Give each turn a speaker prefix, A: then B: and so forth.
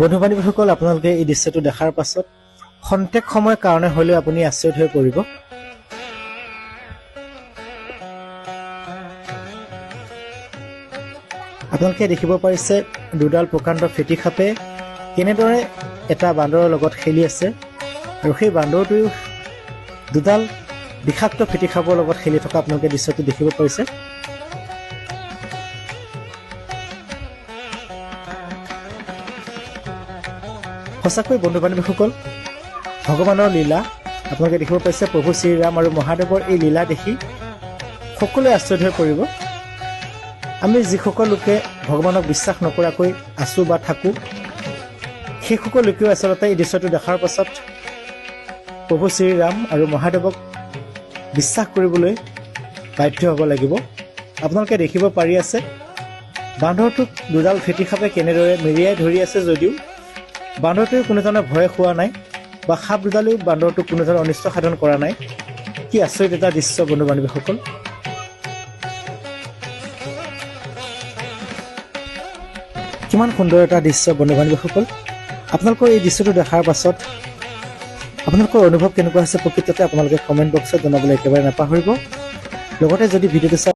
A: বন্ধু বান্ধৱীসকল আপোনালোকে এই দৃশ্যটো দেখাৰ পাছত খন্তেক সময়ৰ কাৰণে হ'লেও আপুনি আচৰিত হৈ পৰিব। আপোনালোকে দেখিব পাৰিছে দুডাল প্ৰকাণ্ড ফেটি সাপে কেনেদৰে এটা বান্দৰৰ লগত খেলি আছে। আৰু সেই বান্দৰটোৱেও দুডাল বিষাক্ত ফেটি সাপৰ লগত খেলি থকা আপোনালোকে দৃশ্যটো দেখিব পাৰিছে। সঁচাকৈ বন্ধু বান্ধৱীসকল ভগৱানৰ লীলা আপোনালোকে দেখিব পাইছে প্ৰভু শ্ৰীৰাম আৰু মহাদেৱৰ এই লীলা দেখি সকলোৱে আচৰিত হৈ পৰিব। আমি যিসকল লোকে ভগৱানক বিশ্বাস নকৰাকৈ আছোঁ বা থাকোঁ সেইসকল লোকেও আচলতে এই দৃশ্যটো দেখাৰ পাছত প্ৰভু শ্ৰীৰাম আৰু মহাদেৱক বিশ্বাস কৰিবলৈ বাধ্য হ'ব লাগিব। আপোনালোকে দেখিব পাৰি আছে বান্দৰটোক দুডাল ফেটি সাপে কেনেদৰে মেৰিয়াই ধৰি আছে যদিও বান্দৰটোৱে কোনো ধৰণৰ ভয় খোৱা নাই বা সাপ দুডালেও বান্দৰটোক কোনো ধৰণৰ অনিষ্ট সাধন কৰা নাই। কি আচৰিত এটা দৃশ্য বন্ধু বান্ধৱীসকল। কিমান সুন্দৰ এটা দৃশ্য বন্ধু বান্ধৱীসকল। আপোনালোকৰ এই দৃশ্যটো দেখাৰ পাছত আপোনালোকৰ অনুভৱ কেনেকুৱা হৈছে প্ৰকৃততে আপোনালোকে কমেণ্ট বক্সত জনাবলৈ একেবাৰে নাপাহৰিব। লগতে যদি ভিডিঅ'টো চাই